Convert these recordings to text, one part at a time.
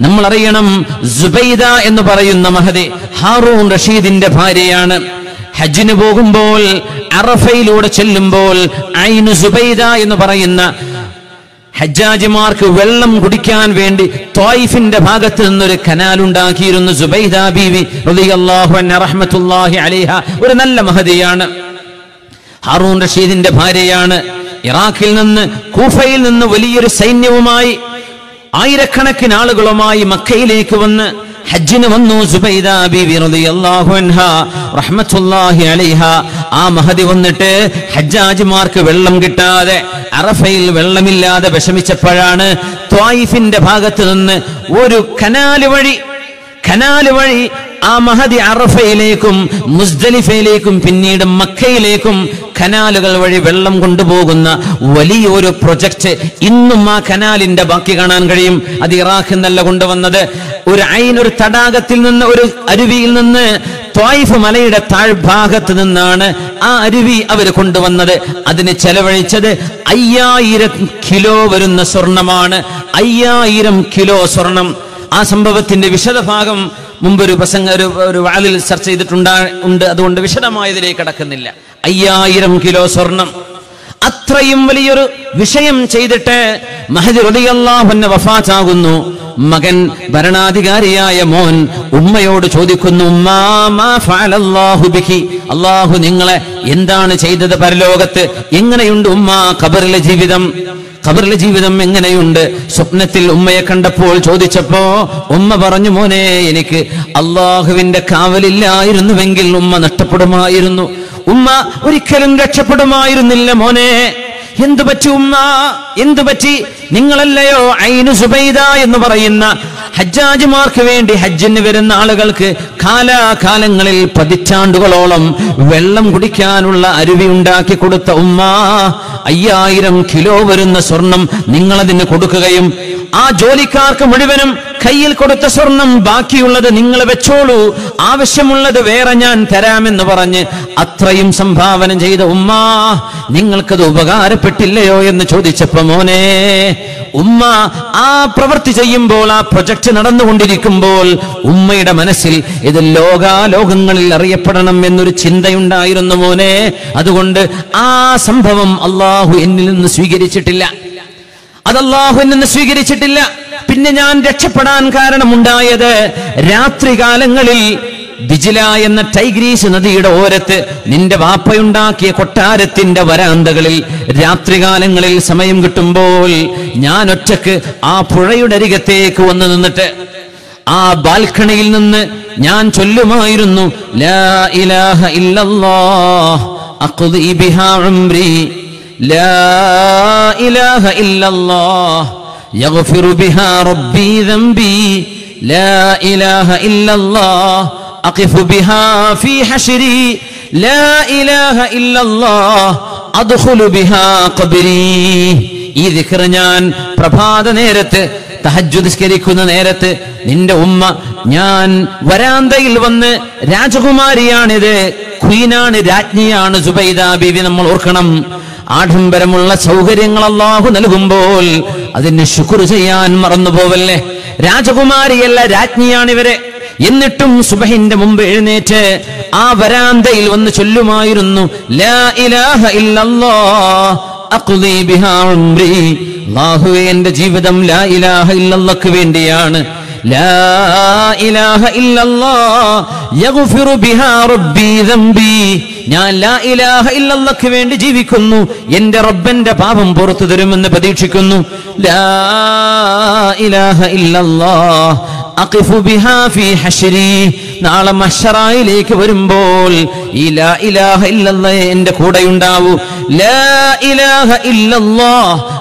നമ്മൾ അറിയണം സുബൈദ എന്ന് പറയുന്ന മഹതി ഹാറൂൺ റഷീദിന്റെ ഭാര്യയാണ്. ഹജ്ജിന് പോകുമ്പോൾ അറഫയിലൂടെ ചെല്ലുമ്പോൾ ഐനു സുബൈദ എന്ന് പറയുന്ന ഹജ്ജാജിമാർക്ക് വെള്ളം കുടിക്കാൻ വേണ്ടി തോയിഫിന്റെ ഭാഗത്ത് നിന്നൊരു കനാൽ ഉണ്ടാക്കിയിരുന്നു സുബൈദ ബീവി അലിഹ. ഒരു നല്ല മഹതിയാണ്. ഹാറൂൺ റഷീദിന്റെ ഭാര്യയാണ്. ഇറാഖിൽ നിന്ന് കൂഫയിൽ നിന്ന് വലിയൊരു സൈന്യവുമായി ആയിരക്കണക്കിന് ആളുകളുമായി മക്കയിലേക്ക് വന്ന് ഹജ്ജിന് വന്നു സുബൈദ ബീവി റളിയല്ലാഹു ആ മഹദി വന്നിട്ട് ഹജ്ജാജിമാർക്ക് വെള്ളം കിട്ടാതെ അറഫയിൽ വെള്ളമില്ലാതെ വിഷമിച്ചപ്പോഴാണ് ത്വായിഫിന്റെ ഭാഗത്ത് നിന്ന് ഒരു കനാല് വഴി കനാല് വഴി ആ മഹദി അറഫയിലേക്കും മുസ്ദലിഫയിലേക്കും പിന്നീട് മക്കയിലേക്കും കനാലുകൾ വഴി വെള്ളം കൊണ്ടുപോകുന്ന വലിയൊരു പ്രൊജക്ട് ഇന്നും ആ കനാലിന്റെ ബാക്കി കാണാൻ കഴിയും. അത് ഇറാഖിൽ നിന്നല്ല കൊണ്ടുവന്നത്. ഒരു അയിനൊരു തടാകത്തിൽ നിന്ന് ഒരു അരുവിയിൽ നിന്ന് ത്വായിഫ് മലയുടെ താഴ്ഭാഗത്ത് നിന്നാണ് ആ അരുവി അവർ കൊണ്ടുവന്നത്. അതിന് ചെലവഴിച്ചത് അയ്യായിരം കിലോ വരുന്ന സ്വർണമാണ്. അയ്യായിരം കിലോ സ്വർണം. ആ സംഭവത്തിന്റെ വിശദഭാഗം മുമ്പ് ഒരു പ്രസംഗ ഒരു ഒരു വാലിൽ ചർച്ച ചെയ്തിട്ടുണ്ടാ ഉണ്ട്. അതുകൊണ്ട് വിശദമായതിലേക്ക് കടക്കുന്നില്ല. അയ്യായിരം കിലോ സ്വർണം. അത്രയും വലിയൊരു വിഷയം ചെയ്തിട്ട് മഹദി റതിയല്ലാഹുന്ന വഫാത്താകുന്നു. മകൻ ഭരണാധികാരിയായ മോൻ ഉമ്മയോട് ചോദിക്കുന്നു അള്ളാഹു നിങ്ങളെ എന്താണ് ചെയ്തത് പരലോകത്ത്? എങ്ങനെയുണ്ട് ഉമ്മ ഖബറിലെ ജീവിതം? ഖബറിലെ ജീവിതം എങ്ങനെയുണ്ട്? സ്വപ്നത്തിൽ ഉമ്മയെ കണ്ടപ്പോൾ ചോദിച്ചപ്പോ ഉമ്മ പറഞ്ഞു മോനെ എനിക്ക് അള്ളാഹുവിന്റെ കാവലില്ലായിരുന്നുവെങ്കിൽ ഉമ്മ നഷ്ടപ്പെടുമായിരുന്നു. ഉമ്മ ഒരിക്കലും രക്ഷപ്പെടുമായിരുന്നില്ല മോനെ. എന്തു പറ്റി എന്തു പറ്റി? നിങ്ങളല്ലയോ ഐനു സുബൈദ എന്ന് പറയുന്ന ഹജ്ജാജിമാർക്ക് വേണ്ടി ഹജ്ജിന് വരുന്ന ആളുകൾക്ക് കാലാകാലങ്ങളിൽ പതിറ്റാണ്ടുകളോളം വെള്ളം കുടിക്കാനുള്ള അരുവി ഉണ്ടാക്കി കൊടുത്ത ഉമ്മ അയ്യായിരം കിലോ വരുന്ന സ്വർണം നിങ്ങളതിന് കൊടുക്കുകയും ആ ജോലിക്കാർക്ക് മുഴുവനും കയ്യിൽ കൊടുത്ത സ്വർണം ബാക്കിയുള്ളത് നിങ്ങൾ വെച്ചോളൂ. ആവശ്യമുള്ളത് വേറെ ഞാൻ തരാമെന്ന് പറഞ്ഞ് അത്രയും സംഭാവന ചെയ്ത ഉമ്മ നിങ്ങൾക്കത് ഉപകാരപ്പെട്ടില്ലയോ എന്ന് ചോദിച്ചപ്പോ മോനെ ഉമ്മ ആ പ്രവൃത്തി ചെയ്യുമ്പോൾ ആ പ്രൊജക്ട് നടന്നുകൊണ്ടിരിക്കുമ്പോൾ ഉമ്മയുടെ മനസ്സിൽ ഇത് ലോകാലോകങ്ങളിൽ അറിയപ്പെടണം എന്നൊരു ചിന്തയുണ്ടായിരുന്നു മോനെ. അതുകൊണ്ട് ആ സംഭവം അള്ളാഹു എന്നിൽ നിന്ന് സ്വീകരിച്ചിട്ടില്ല. അത് അള്ളാഹു നിന്ന് സ്വീകരിച്ചിട്ടില്ല. പിന്നെ ഞാൻ രക്ഷപ്പെടാൻ കാരണമുണ്ടായത് രാത്രികാലങ്ങളിൽ ബിജില എന്ന ടൈഗ്രീസ് നദിയുടെ ഓരത്ത് നിന്റെ വാപ്പയുണ്ടാക്കിയ കൊട്ടാരത്തിന്റെ വരാന്തകളിൽ രാത്രികാലങ്ങളിൽ സമയം കിട്ടുമ്പോൾ ഞാൻ ഒറ്റയ്ക്ക് ആ പുഴയുടെ അരികത്തേക്ക് വന്ന് നിന്നിട്ട് ആ ബാൽക്കണിയിൽ നിന്ന് ഞാൻ ചൊല്ലുമായിരുന്നു ലാ ഇലാഹ ഇല്ലല്ലാഹ് അഖ്ദി ബിഹാ ഉംരി ലാ ഇലാഹ ഇല്ലല്ലാഹ് يغفر بها ربي ذنبي لا إله إلا الله أقف بها في حشري لا إله إلا الله أدخل بها قبري ഈ ദിക്ർ ഞാൻ പ്രഭാത നേരത്ത് തഹജ്ജുദ് നിസ്കരിക്കുന്ന നേരത്ത് നിന്റെ ഉമ്മ ഞാൻ വരാന്തയിൽ വന്ന് രാജകുമാരിയാണിത് ക്വീനാണ് രാജ്ഞിയാണ് സുബൈദ ബീവി നമ്മൾ ഓർക്കണം ആഡംബരമുള്ള സൗകര്യങ്ങൾ അള്ളാഹു നൽകുമ്പോൾ അതിന് ശുക്ർ ചെയ്യാൻ മറന്നു പോവല്ലേ രാജകുമാരിയല്ല രാജ്ഞിയാണിവരെ. എന്നിട്ടും സുബഹിന്റെ മുമ്പ് എഴുന്നേറ്റ് ആ വരാന്തയിൽ വന്ന് ചൊല്ലുമായിരുന്നു ലാ ഇലാഹ ഇല്ലല്ലാ അഖ്ദി ബിഹാ ഉംരി. അല്ലാഹുവേ എന്റെ ജീവിതം ലാ ഇലാഹ ഇല്ലല്ലാഹ്ക്ക് വേണ്ടിയാണ്. ഞാൻ ലാ ഇലാഹ ഇല്ലല്ലാഹ്ക്ക് വേണ്ടി ജീവിക്കുന്നു. എന്റെ റബ്ബന്റെ പാപം പുറത്തു തരുമെന്ന് പ്രതീക്ഷിക്കുന്നു. ലാ ഇലാഹ ഇല്ലല്ലാഹ് അഖിഫു ബിഹാ ഫീ ഹശ്രി. നാളെ മഹ്ശറായിലേക്ക് വരുമ്പോൾ ഈ ലാ ഇലാഹ ഇല്ലല്ലാഹ് എന്റെ കൂടെ ഉണ്ടാവൂ ലാ ഇലാഹ ഇല്ലല്ലാഹ്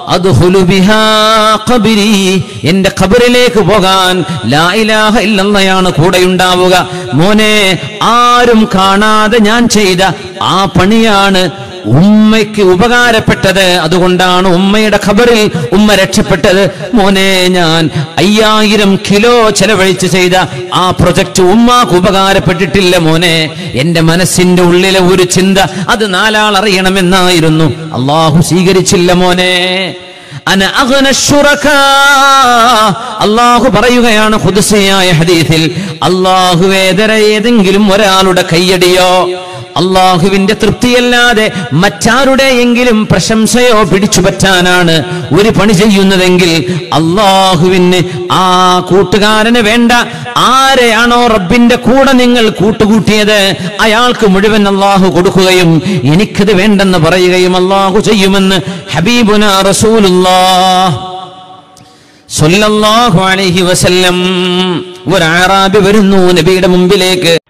എന്റെ ഖബറിലേക്ക് പോകാൻ ലാ ഇലാഹ ഇല്ലല്ലാഹയാണ് കൂടെ ഉണ്ടാവുക മോനെ ആരും കാണാതെ ഞാൻ ചെയ്ത ആ പണിയാണ് ഉമ്മയ്ക്ക് ഉപകാരപ്പെട്ടത് അതുകൊണ്ടാണ് ഉമ്മയുടെ ഖബറിൽ ഉമ്മ രക്ഷപ്പെട്ടത്. മോനെ ഞാൻ അയ്യായിരം കിലോ ചെലവഴിച്ച് ചെയ്ത ആ പ്രൊജക്ട് ഉമ്മാക്ക് ഉപകാരപ്പെട്ടിട്ടില്ല മോനെ. എന്റെ മനസ്സിന്റെ ഉള്ളിലെ ഒരു ചിന്ത അത് നാലാൾ അറിയണമെന്നായിരുന്നു. അള്ളാഹു സ്വീകരിച്ചില്ല മോനെ. അള്ളാഹു പറയുകയാണ് ഖുദ്സിയായ ഹദീസിൽ അള്ളാഹുവേതര ഏതെങ്കിലും ഒരാളുടെ കയ്യടിയോ അള്ളാഹുവിന്റെ തൃപ്തിയല്ലാതെ മറ്റാരുടെയെങ്കിലും പ്രശംസയോ പിടിച്ചു പറ്റാനാണ് ഒരു പണി ചെയ്യുന്നതെങ്കിൽ അള്ളാഹുവിന് ആ കൂട്ടുകാരന് വേണ്ട ആരെയാണോ റബ്ബിന്റെ കൂടെ നിങ്ങൾ കൂട്ടുകൂട്ടിയത് അയാൾക്ക് മുഴുവൻ അള്ളാഹു കൊടുക്കുകയും എനിക്കത് വേണ്ടെന്ന് പറയുകയും അള്ളാഹു ചെയ്യുമെന്ന് ഹബീബുന റസൂലുല്ലാ സ്വല്ലല്ലാഹു അലൈഹി വസല്ലം. ഒരു വരുന്നു നബിയുടെ മുമ്പിലേക്ക്.